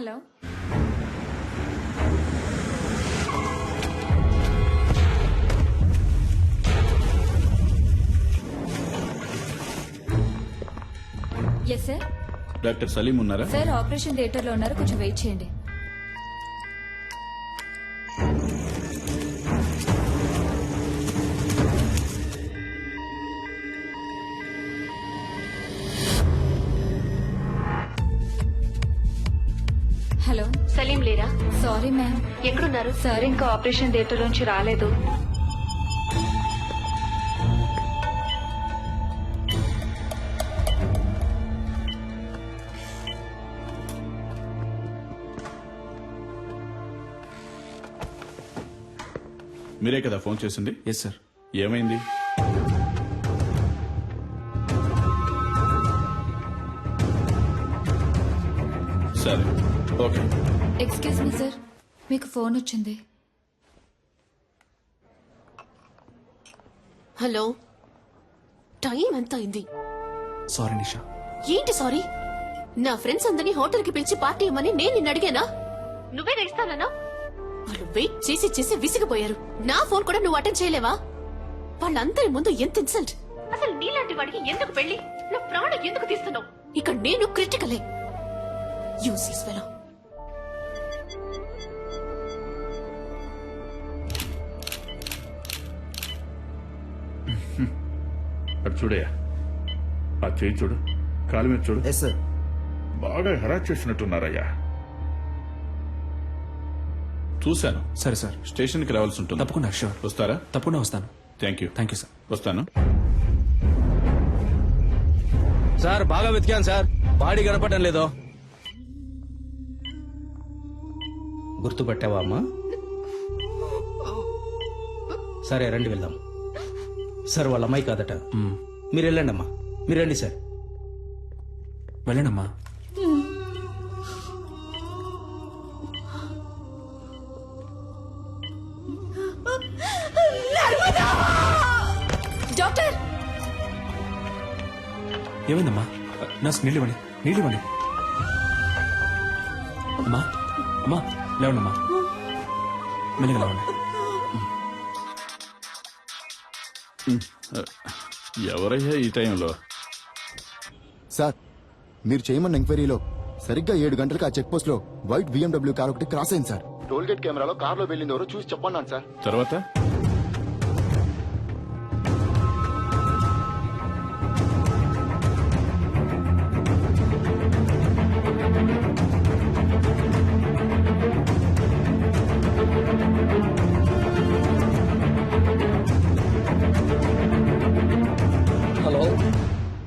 Hello. Yes sir doctor Salim ఉన్నారా? Sir operation థియేటర్లో ఉన్నారు. కొంచెం వెయిట్ చేయండి. సారీ మ్యామ్ ఎక్కడున్నారు? సార్ ఇంకా ఆపరేషన్ థియేటర్ నుంచి రాలేదు. మీరే కదా ఫోన్ చేసింది? ఎస్ సార్ ఏమైంది? సరే ఓకే. ఎక్స్క్యూజ్ మీ సార్ మీకు ఫోన్ వచ్చింది. హలో. టైం ఎంత అయింది? సారీ నిషా. ఏంటి సారీ? నా ఫ్రెండ్స్ అందరినీ హోటల్కి పిలిచి పార్టీ ఇవ్వమని నేను నిన్ను అడిగానా? నువ్వే ఇస్తానన్నా వాళ్ళు వెయిట్ చేసి చేసి విసిగిపోయారు. నా ఫోన్ కూడా నువ్వు అటెండ్ చేయలేవా? వాళ్ళందరి ముందు ఎంత ఇన్సల్ట్? అసలు నీలాంటి వాడికి ఎందుకు పెళ్ళి నా ప్రాణం ఎందుకు తీస్తున్నావు? ఇక్కడ నేను క్రిటికలే. Uses fellow. చూడయ్యా. ఆ చేయి చూడు కాలు మీద చూడు. ఎస్ సార్ బాగా హెరాస్ చేసినట్టున్నారయ్యా. చూశాను. సరే సార్. స్టేషన్కి రావాల్సి ఉంటుంది. తప్పకుండా షూర్ వస్తారా? తప్పకుండా వస్తాను. Thank you thank you sir వస్తాను. సార్ బాగా వెతికాను సార్. బాడీ కనపడడం లేదో. గుర్తుపట్టావా అమ్మా? సరే రండి వెళ్దాం. సార్ వాళ్ళ అమ్మాయి కాదట. మీరు వెళ్ళండి అమ్మా మీరు రండి సార్. వెళ్ళండమ్మా డాక్టర్! ఏమైందమ్మా? నర్స్ నీళ్ళు ఇవ్వండి. నీళ్ళు ఇవ్వండి. అమ్మా అమ్మా లేవండమ్మా. మెల్లగా లేవండి. ఎవరయ్యా ఈ టైంలో. సార్ మీరు చేయమన్న ఎంక్వైరీలో సరిగ్గా ఏడు గంటలకు ఆ చెక్ పోస్ట్లో వైట్ బిఎండబ్ల్యూ కార్ ఒకటి క్రాస్ అయింది సార్. టోల్ గేట్ కెమెరాలో కార్లో వెళ్ళింది ఎవరో చూసి చెప్పన్నాను సార్. తర్వాత?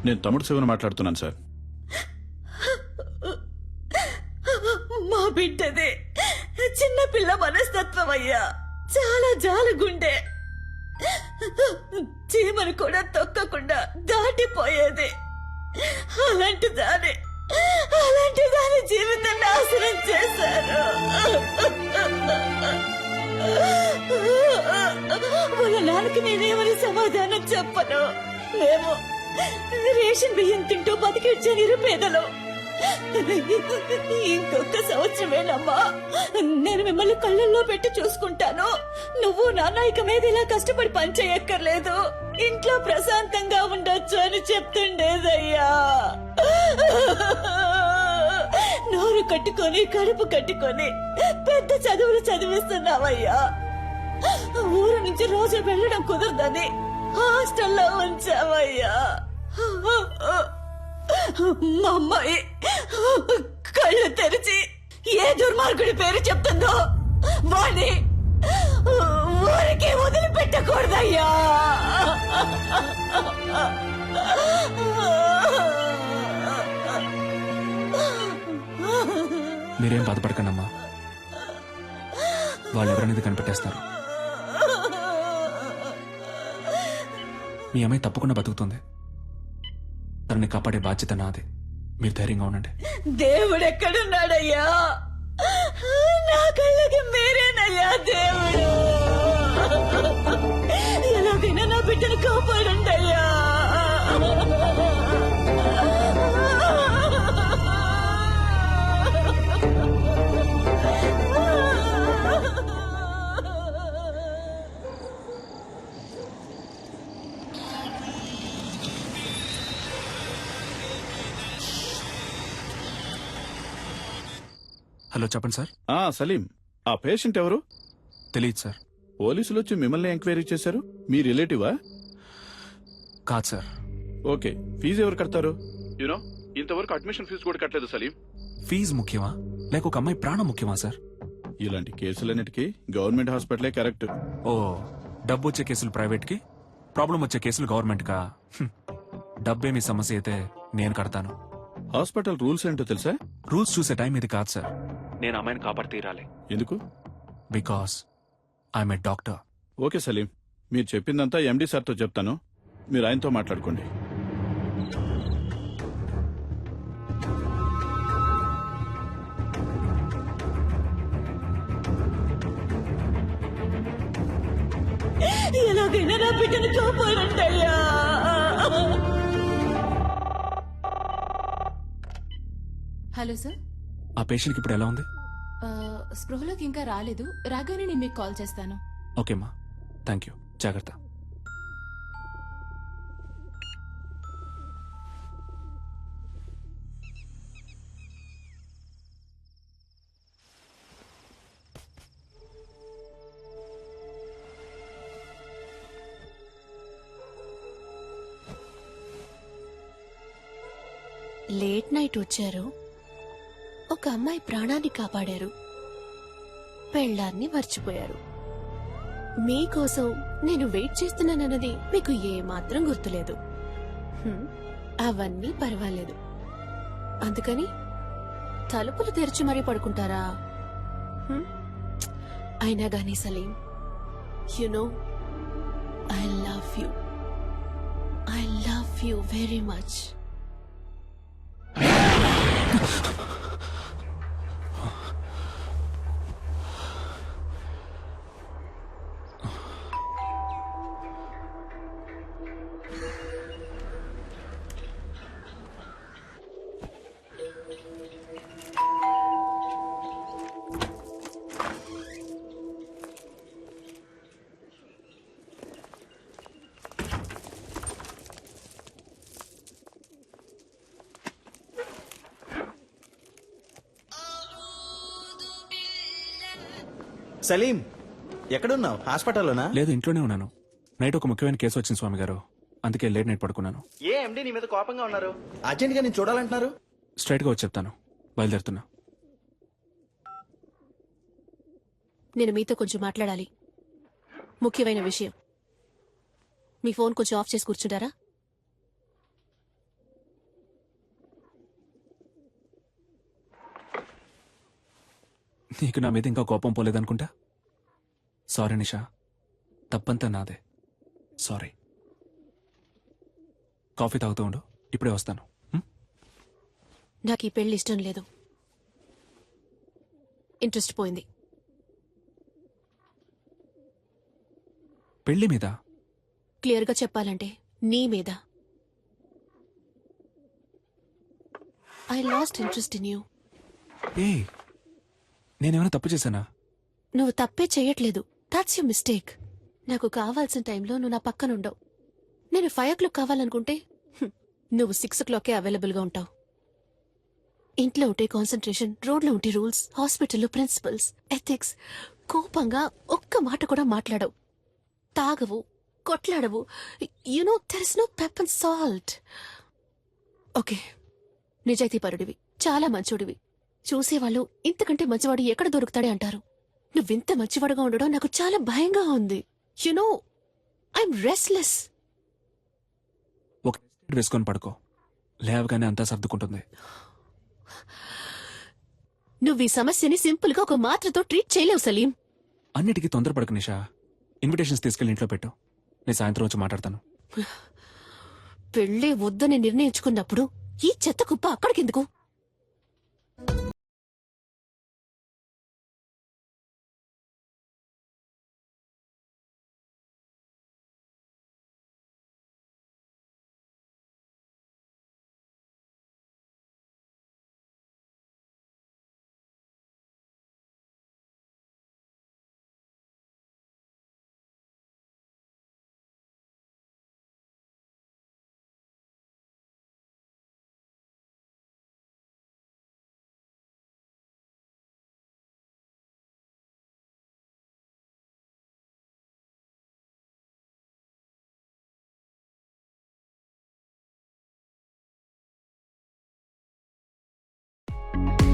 నేను తమ్ముడు శివన్ మాట్లాడుతున్నాను సార్. మా బిడ్డదే. చిన్న పిల్ల మనస్తత్వం అయ్యా. చాలా జాలుగుండే. చీమను కూడా తొక్కకుండా దాటిపోయేది. అలాంటి దాని అలాంటి దాని జీవితం నాశనం చేశారు. వాళ్ళ నాన్నకి నేనేమని సమాధానం చెప్పను? మేము రేషన్ బియ్యం తింటూ బతికిడ్చే నిరుపేదలు. ఇంకొక సంవత్సరమేనమ్మా. నేను మిమ్మల్ని కళ్ళల్లో పెట్టి చూసుకుంటాను. నువ్వు నాన్న ఇక మీద ఇలా కష్టపడి పనిచేయక్కర్లేదు ఇంట్లో ప్రశాంతంగా ఉండొచ్చు అని చెప్తుండేదయ్యా. నోరు కట్టుకొని కడుపు కట్టుకొని పెద్ద చదువులు చదివిస్తున్నావయ్యా. ఊరు నుంచి రోజు వెళ్ళడం కుదరదని హాస్టల్లో ఉంచావయ్యా. మా అమ్మాయి కళ్ళు తెరిచి ఏ దుర్మార్గుడి పేరు చెప్తుందో వాణ్ణి ఊరికి వదిలిపెట్టకూడదయ్యా. మీరేం బాధపడకండి అమ్మా వాళ్ళు ఎవరనేది కనిపెట్టేస్తారు. మీ అమ్మాయి తప్పకుండా బతుకుతుంది. తనని కాపాడే బాధ్యత నాది. మీరు ధైర్యంగా ఉండండి. దేవుడు ఎక్కడున్నాడయ్యా? నా కళ్ళకి మీరేనయ్యా దేవుడు. ఎలాగైనా నా బిడ్డను చెప్పండి సార్. ఆ సలీం. ఆ పేషెంట్ ఎవరు? తెలియదు సార్. పోలీసులు వచ్చి మిమ్మల్ని ఎంక్వైరీ చేశారు? మీ రిలేటివా? కాదు సార్. ఓకే. ఫీజు ఎవరు కడతారు? యూనో ఇంతవరకు అడ్మిషన్ ఫీజు కూడా కట్టలేదు సలీం. ఫీజు ముఖ్యమా? లేక ఒక అమ్మాయి ప్రాణం ముఖ్యమా సార్? ఇలాంటి కేసులన్నిటికీ గవర్నమెంట్ హాస్పిటలే కరెక్ట్. ఓ డబ్బు వచ్చే కేసులు ప్రైవేట్కి ప్రాబ్లం వచ్చే కేసులు గవర్నమెంట్ కా హ్మ్. డబ్బే మీ సమస్య అయితే నేను కడతాను. హాస్పిటల్ రూల్స్ ఏంటో తెలుసా? రూల్స్ చూసే టైం ఇది కాదు సార్. నేను అమ్మాయిని కాపాడి తీరాలి ఎందుకు? Because I'm a doctor. Okay Salim మీరు చెప్పిందంతా ఎండి సార్తో చెప్తాను. మీరు ఆయనతో మాట్లాడుకోండి. ఎలాగైనా నా బిడ్డను కాపాడంటయ్యా హలో సార్. ఆ పేషెంట్కి ఇప్పుడు ఎలా ఉంది? ఆ, స్పృహలోకి ఇంకా రాలేదు. రాగానే నేను మీకు కాల్ చేస్తాను. ఓకేమ్మా థ్యాంక్ యూ జాగ్రత్త. లేట్ నైట్ వచ్చారు. ఒక అమ్మాయి ప్రాణాన్ని కాపాడారు. పెళ్ళాన్ని మర్చిపోయారు. మీకోసం నేను వెయిట్ చేస్తున్నానన్నది మీకు ఏమాత్రం గుర్తులేదు. హ్మ్, అవన్నీ పర్వాలేదు. అందుకని తలుపులు తెరిచి మరీ పడుకుంటారా? హ్మ్? అయినా గానీ Salim you know I love you I love you very much Salim ఎక్కడున్నావు? హాస్పిటల్లోనా? లేదు ఇంట్లోనే ఉన్నాను. నైట్ ఒక ముఖ్యమైన కేసు వచ్చింది స్వామి గారు అందుకే లేట్ నైట్ పడుకున్నాను. ఏ ఎండి నీ మీద కోపంగా ఉన్నారు? అర్జెంట్గా నేను చూడాలంటున్నారు? స్ట్రైట్గా వచ్చి చెప్తాను. బయలుదేరుతున్నా. నేను మీతో కొంచెం మాట్లాడాలి. ముఖ్యమైన విషయం. మీ ఫోన్ కొంచెం ఆఫ్ చేసి కూర్చుంటారా? నీకు నా మీద ఇంకా కోపం పోలేదనుకుంటా? సారీ నిషా. తప్పంతా నాదే. సారీ కాఫీ తాగుతూ ఉండు. ఇప్పుడే వస్తాను. హ్మ్? నాకు ఈ పెళ్ళి ఇష్టం లేదు. ఇంట్రెస్ట్ పోయింది. పెళ్ళి మీద? క్లియర్గా చెప్పాలంటే నీ మీద. I lost interest in you ఏ నేనేమైనా తప్పు చేశానా? నువ్వు తప్పే చేయట్లేదు. దాట్స్ యూ మిస్టేక్ నాకు కావాల్సిన టైంలో నువ్వు నా పక్కనుండవు. నేను ఫైవ్ ఓ క్లాక్ కావాలనుకుంటే హ్మ్, నువ్వు సిక్స్ ఓ క్లాకే అవైలబుల్గా ఉంటావు. ఇంట్లో ఉంటే కాన్సన్ట్రేషన్ రోడ్లో ఉంటే రూల్స్ హాస్పిటల్లో ప్రిన్సిపల్స్ ఎథిక్స్ కోపంగా ఒక్క మాట కూడా మాట్లాడవు. తాగవు కొట్లాడవు. You know there is no pepper and salt okay నిజాయితీపరుడివి చాలా మంచోడివి. చూసేవాళ్ళు ఇంతకంటే మంచివాడు ఎక్కడ దొరుకుతాడే అంటారు. నువ్వింత మంచివాడుగా ఉండడం నాకు చాలా భయంగా ఉంది. యునో ఐఎమ్ రెస్ట్లెస్ ఒక వేసుకొని పడుకో. లేవగానే అంతా సర్దుకుంటుంది. నువ్వు ఈ సమస్యని సింపుల్గా ఒక మాత్రతో ట్రీట్ చేయలేవు సలీం. అన్నిటికీ తొందరపడకు నిషా. ఇన్విటేషన్స్ తీసుకెళ్ళి ఇంట్లో పెట్టు. నేను సాయంత్రం వచ్చి మాట్లాడతాను. పెళ్ళే వద్దని నిర్ణయించుకున్నప్పుడు ఈ చెత్త కుప్ప అక్కడికెందుకు? ఆ